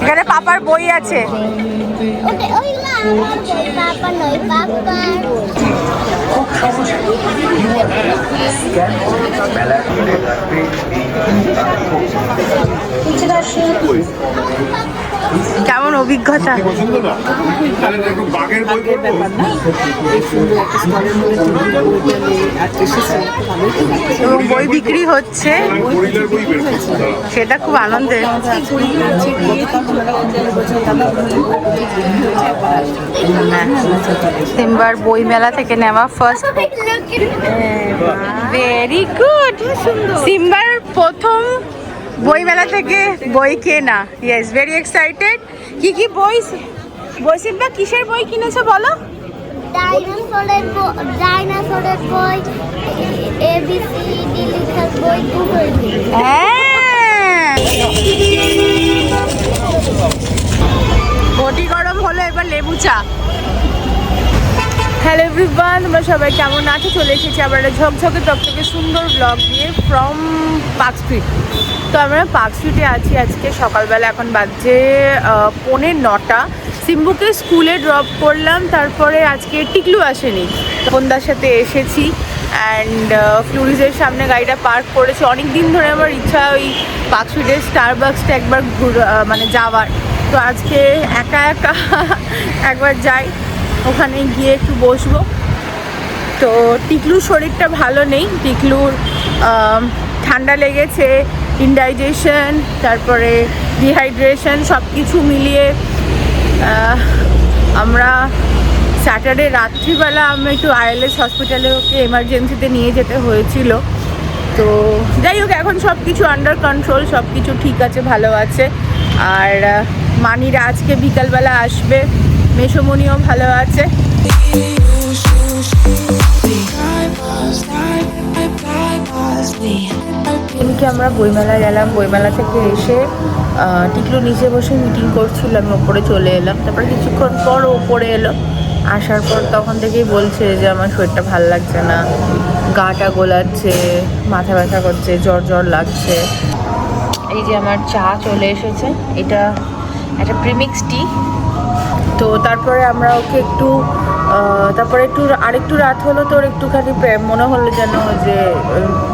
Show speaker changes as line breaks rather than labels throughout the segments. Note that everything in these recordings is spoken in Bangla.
এখানে পাপার বই আছে
ওটা
কেমন অভিজ্ঞতা এবং বই বিক্রি হচ্ছে। সেটা খুব আনন্দের সিম্বার বই মেলা থেকে নেওয়া ফার্স্ট ভেরি গুড সিম্বার প্রথম বই মেলা থেকে বই কেনা ইয়েস ভেরি এক্সাইটেড কি কি বই? বই সিম্বা কিসের বই কিনেছো বলো?
ডাইনোসরের বই ডাইনোসরের বই এবিসি ডি লেখার বই গুগল।
হ্যাঁ। ঘটি গরম হলো এবার লেবু চা। হ্যালো এভরিওয়ান তোমরা সবাই কেমন আছো? চলে এসেছি আবার একটা ঝকঝকে টকটকে সুন্দর ব্লগ দিয়ে ফ্রম পার্ক স্ট্রিট তো আমরা পার্ক স্ট্রিটে আছি আজকে সকালবেলা, এখন বাজছে পৌনে নটা। সিম্বুকে স্কুলে ড্রপ করলাম, তারপরে আজকে টিকলু আসেনি। বন্দার সাথে এসেছি অ্যান্ড ফ্লুরিজের সামনে গাড়িটা পার্ক করেছি। অনেক দিন ধরে আমার ইচ্ছা ওই পার্ক স্ট্রিটের স্টারবাক্সটা একবার ঘুর মানে যাওয়ার। তো আজকে একা একা একবার যাই। ওখানে গিয়ে একটু বসবো। তো টিকলুর শরীরটা ভালো নেই। টিকলুর ঠান্ডা লেগেছে ইনডাইজেশন তারপরে ডিহাইড্রেশন সব কিছু মিলিয়ে আমরা স্যাটারডে রাত্রিবেলা আমি একটু আইএলএস হসপিটালে ওকে এমার্জেন্সিতে নিয়ে যেতে হয়েছিল। তো যাই হোক, এখন সব কিছু আন্ডার কন্ট্রোল সব কিছু ঠিক আছে, ভালো আছে। আর মানিরা আজকে বিকালবেলা আসবে। মেসমনিও ভালো আছে। এদিকে আমরা বইমেলা গেলাম। বইমেলা থেকে এসে টিকলু নিচে বসে মিটিং করছিল, আমি ওপরে চলে এলাম। তারপরে কিছুক্ষণ পর ওপরে এলো। আসার পর তখন থেকেই বলছে যে, আমার শরীরটা ভালো লাগছে না। গাটা গোলাচ্ছে, মাথা ব্যথা করছে, জ্বর জ্বর লাগছে। এই যে আমার চা চলে এসেছে। এটা একটা প্রিমিক্স টি। তো তারপরে আমরা ওকে একটু তারপরে একটু, আরেকটু রাত হলো তোর একটুখানি প্রে- মনে হলো যেন যে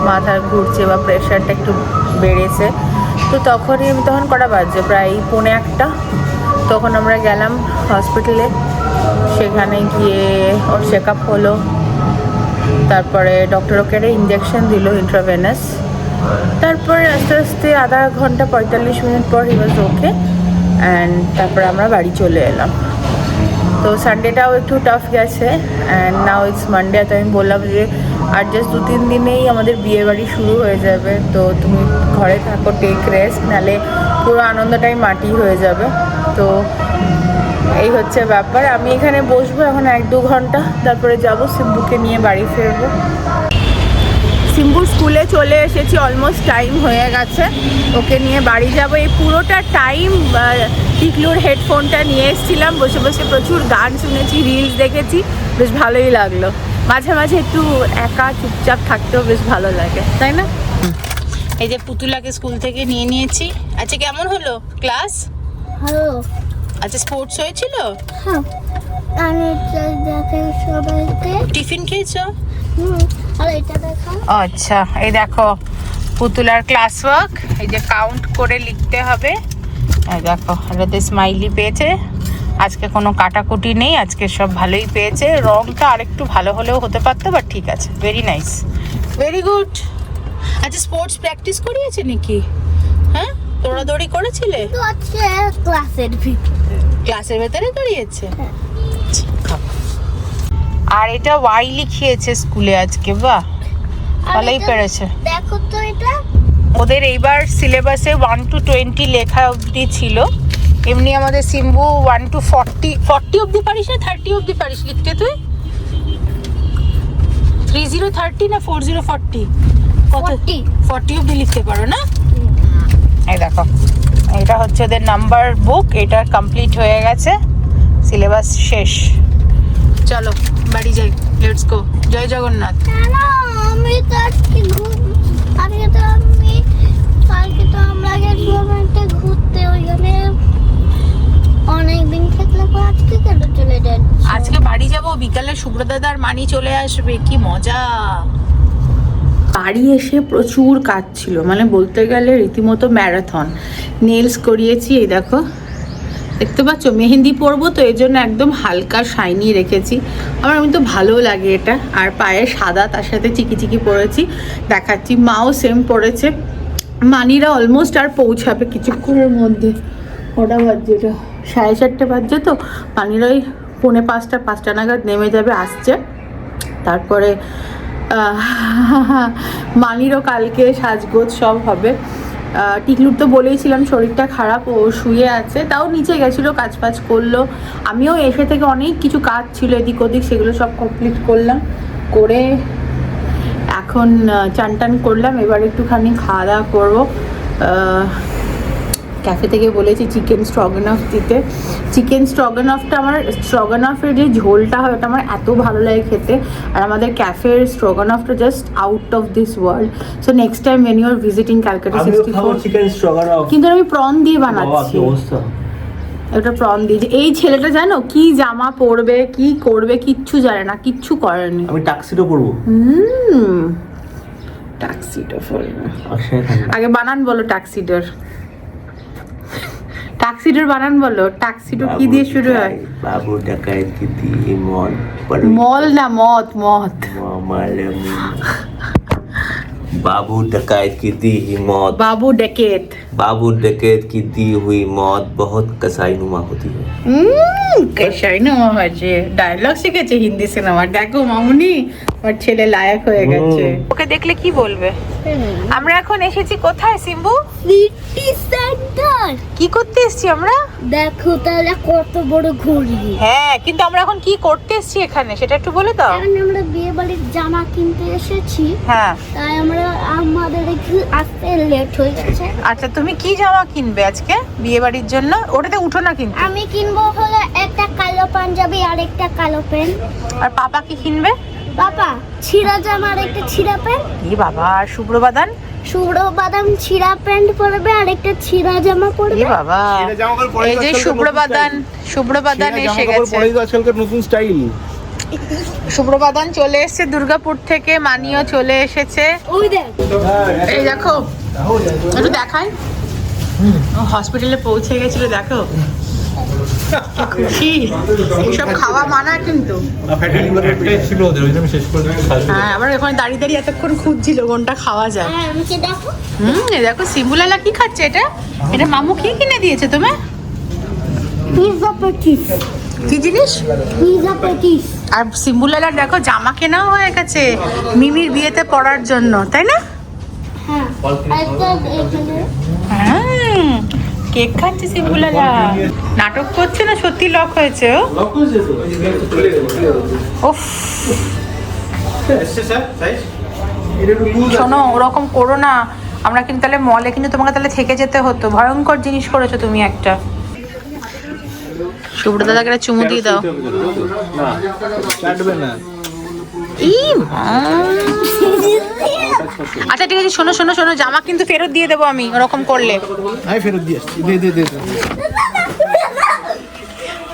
মাথা ঘুরছে বা প্রেশারটা একটু বেড়েছে। তো তখনই, তখন কটা বাজছে প্রায় পৌনে একটা। তখন আমরা গেলাম হসপিটালে সেখানে গিয়ে ওর চেক আপ হলো। তারপরে ডক্টর ওকে একটা ইঞ্জেকশন দিল ইন্ট্রাভেনাস তারপরে আস্তে আস্তে আধা ঘণ্টা পঁয়তাল্লিশ মিনিট পর হি ওয়াজ ওকে অ্যান্ড তারপরে আমরা বাড়ি চলে এলাম। তো সানডেটাও একটু টাফ গেছে অ্যান্ড নাও ইটস মানডে তো আমি বললাম যে আর জাস্ট দু, তিন দিনেই আমাদের বিয়ে বাড়ি শুরু হয়ে যাবে। তো তুমি ঘরে থাকো টেক রেস্ট নালে পুরো আনন্দটাই মাটি হয়ে যাবে। তো এই হচ্ছে ব্যাপার। আমি এখানে বসবো এখন এক দু ঘণ্টা, তারপরে যাব, সিম্বুকে নিয়ে বাড়ি ফিরবো। সিম্বুর স্কুলে চলে এসেছি অলমোস্ট টাইম হয়ে গেছে। ওকে নিয়ে বাড়ি যাব। এই পুরোটা টাইম টিকলুর হেডফোনটা নিয়ে এসেছিলাম। বসে বসে প্রচুর গান শুনেছি রিলস দেখেছি। বেশ ভালোই লাগল। মাঝে মাঝে একটু একা চুপচাপ থাকতেও বেশ ভালো লাগে তাই না? এই যে পুতুলাকে স্কুল থেকে নিয়ে নিয়েছি। আচ্ছা কেমন হলো ক্লাস?
হ্যালো
আচ্ছা স্পোর্টস হয়েছিল?
হ্যাঁ।
টিফিন খেয়েছো?
হুম আর এটা দেখান
আচ্ছা এই দেখো পুতুলার ক্লাস ওয়ার্ক এই যে কাউন্ট করে লিখতে হবে। দেখো এটাতে স্মাইলি পেয়েছে। আজকে কোনো কাটাকুটি নেই আজকে সব ভালোই পেয়েছে। রংটা আরেকটু ভালো হলেও হতে পারতো বাট ঠিক আছে ভেরি নাইস ভেরি গুড আচ্ছা স্পোর্টস প্র্যাকটিস করিয়েছে নাকি? হ্যাঁ দৌড়াদৌড়ি করেছিলে?
ক্লাসের ভিতরে।
ক্লাসের ভেতরে করিয়েছে? আচ্ছা, আর এটা ওয়াই লিখিয়েছে স্কুলে আজকে বাহ। ভালোই পেরেছে।
দেখো তো এটা।
ওদের এইবার সিলেবাসে ওয়ান টু টোয়েন্টি লেখা অবধি ছিল। এমনি আমাদের সিম্বু ওয়ান টু ফর্টি ফর্টি অবধি পারিস না থার্টি অবধি পারিস লিখতে তুই? থ্রি জিরো থার্টি না ফোর জিরো ফর্টি কত?
40
ফর্টি অবধি লিখতে পারো না? এই দেখো এটা হচ্ছে ওদের নাম্বার বুক এটা কমপ্লিট হয়ে গেছে সিলেবাস শেষ। চলো বাড়ি যাই লেটস গো জয় জগন্নাথ।
আজকে তো আমি কালকে তো আমরা গেছিলাম একটা ঘুরতে ওইখানে অনেকদিন থাকলে আজকে কেন চলে যান আজকে বাড়ি যাব
বিকালে সুব্রদাদার মানি চলে আসবে কি মজা। বাড়ি এসে প্রচুর কাজ ছিল মানে বলতে গেলে রীতিমতো ম্যারাথন নেলস করিয়েছি এই দেখো দেখতে পাচ্ছ? মেহেন্দি পরবো তো, এই জন্য একদম হালকা শাইনি রেখেছি। আমার আমি তো ভালো লাগে এটা। আর পায়ে সাদা, তার সাথে চিকি চিকি পরেছি। দেখাচ্ছি, মাও সেম পরেছে। মানিরা অলমোস্ট আর পৌঁছাবে কিছুক্ষণের মধ্যে। কটা বাজছে, এটা সাড়ে চারটে বাজছে তো। মানিরা ওই পৌনে পাঁচটা পাঁচটা নাগাদ নেমে যাবে, আসছে। তারপরে মানিরও কালকে সাজগোজ সব হবে। টিকলুর তো বলেইছিলাম শরীরটা খারাপ, ও শুয়ে আছে, তাও নিচে গেছিল, কাজ ফাজ করল। আমিও এসে থেকে অনেক কিছু কাজ ছিল, এদিক ওদিক সেগুলো সব কমপ্লিট করলাম, করে এখন চান টান করলাম, এবার একটুখানি খাওয়া দাওয়া করব। ক্যাফে থেকে বলেছি চিকেন স্ট্রগনফ দিতে। চিকেন স্ট্রগনফটা আমার স্ট্রগনফের যে ঝোলটা হয় ওটা আমার এত ভালো লাগে খেতে। আর আমাদের ক্যাফের স্ট্রগনফটা just out of this world so next time when
you
are
visiting
Calcutta
sixty four
কিন্তু আমি প্রন দিয়ে বানাচ্ছি। একটা প্রন দিয়ে। এই ছেলেটা জানো কি জামা পরবে কি করবে কিচ্ছু জানে না কিচ্ছু করেনি
আমি টাক্সিডো পরবো।
হুম। ট্যাক্সিটা পরবে। আগে বানান বলো ট্যাক্সিডোর টাক্সিডোর বানান বলো। টাক্সিডো কি দিয়ে শুরু হয়?
বাবু ডাকাইতি দিয়ে মল
মল না মত মত
বাবু ডাকাইতি দিয়ে মত
বাবু ডেকেট।
बाबू डकैत की दी हुई मौत बहुत कसाई नुमा होती है
হুম কেশাই নেওয়া হয়েছে ডায়লগ শিখেছে হিন্দি সিনেমা দেখো মামুনি আমার ছেলে লায়ক হয়ে গেছে ওকে দেখলে কি বলবে আমরা এখন এসেছি কোথায় সিম্বু
সিটি সেন্টার
কি করতে এসেছি আমরা
দেখো তাহলে কত বড় ঘড়ি
হ্যাঁ কিন্তু আমরা এখন কি করতে এসেছি এখানে সেটা একটু বলে দাও
এখন আমরা বিয়ে বাড়ির জামা কিনতে এসেছি
হ্যাঁ
তাই আমরা আমাদের একটু আসতে লেট হয়ে গেছে
আচ্ছা তুমি কি জামা কিনবে আজকে বিয়ে বাড়ির জন্য? ওটাতে উঠো না কিন্তু।
আমি কিনবো হলো একটা কালো পাঞ্জাবি আর একটা কালো প্যান্ট।
আর পাপা কি কিনবে?
বাবা ছিঁড়া জামা আর একটা ছিঁড়া প্যান্ট।
কি বাবা আর শুভ্রবাদান
শুভ্র বাদাম ছিঁড়া প্যান্ট পরবে আর একটা ছিঁড়া জামা
কি
পরবে
বাবা এই যে শুভ্রবাদান
নতুন
শুভ্রবাদান
ছেঁড়া
এসে গেছে।
আজকালকার নতুন স্টাইল।
শুভ্রবাদান চলে এসেছে দুর্গাপুর থেকে মানিও চলে এসেছে। এই দেখো একটু দেখাই। হসপিটালে পৌঁছে গেছিল দেখো। খুশি। এইসব খাওয়া মানা কিন্তু।
ছিল ওদের ওই শেষ করে
হ্যাঁ আবার ওখানে দাঁড়িয়ে দাঁড়িয়ে এতক্ষণ খুঁজছিল কোনটা খাওয়া যায়।
হ্যাঁ
হুম দেখো সিম্বুলালা কি খাচ্ছে এটা? এটা মামু কি কিনে দিয়েছে তুমি
পিৎজা পেটিস
কি জিনিস?
পিৎজা পেটিস
আর সিম্বুলালার দেখো জামা কেনাও হয়ে গেছে মিমির বিয়েতে পরার জন্য তাই না?
হ্যাঁ
হ্যাঁ। কেক খাচ্ছে সিম্বুলালা নাটক করছে না? সত্যি লক হয়েছে ও? উফ। শোনো ওরকম করো না। আমরা কিন্তু তাহলে মলে কিন্তু তোমাকে তাহলে থেকে যেতে হতো। ভয়ঙ্কর জিনিস করেছ তুমি একটা। সুব্রত দাদাকে একটা চুমু দিয়ে দাও।
না।
ই মা। আচ্ছা ঠিক আছে শোনো শোনো শোনো জামা কিন্তু ফেরত দিয়ে দেবো আমি ওরকম করলে।
আমি ফেরত দিয়ে আসছি। দে দে দে।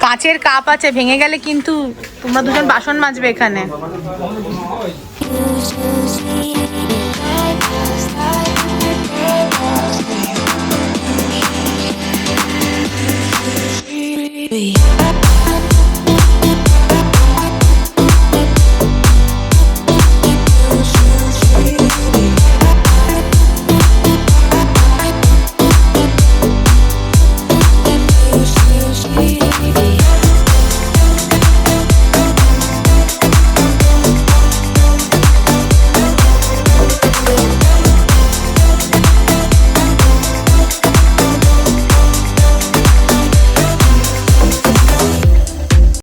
কাঁচের কাপ আছে ভেঙে গেলে কিন্তু তোমরা দুজন বাসন মাজবে এখানে।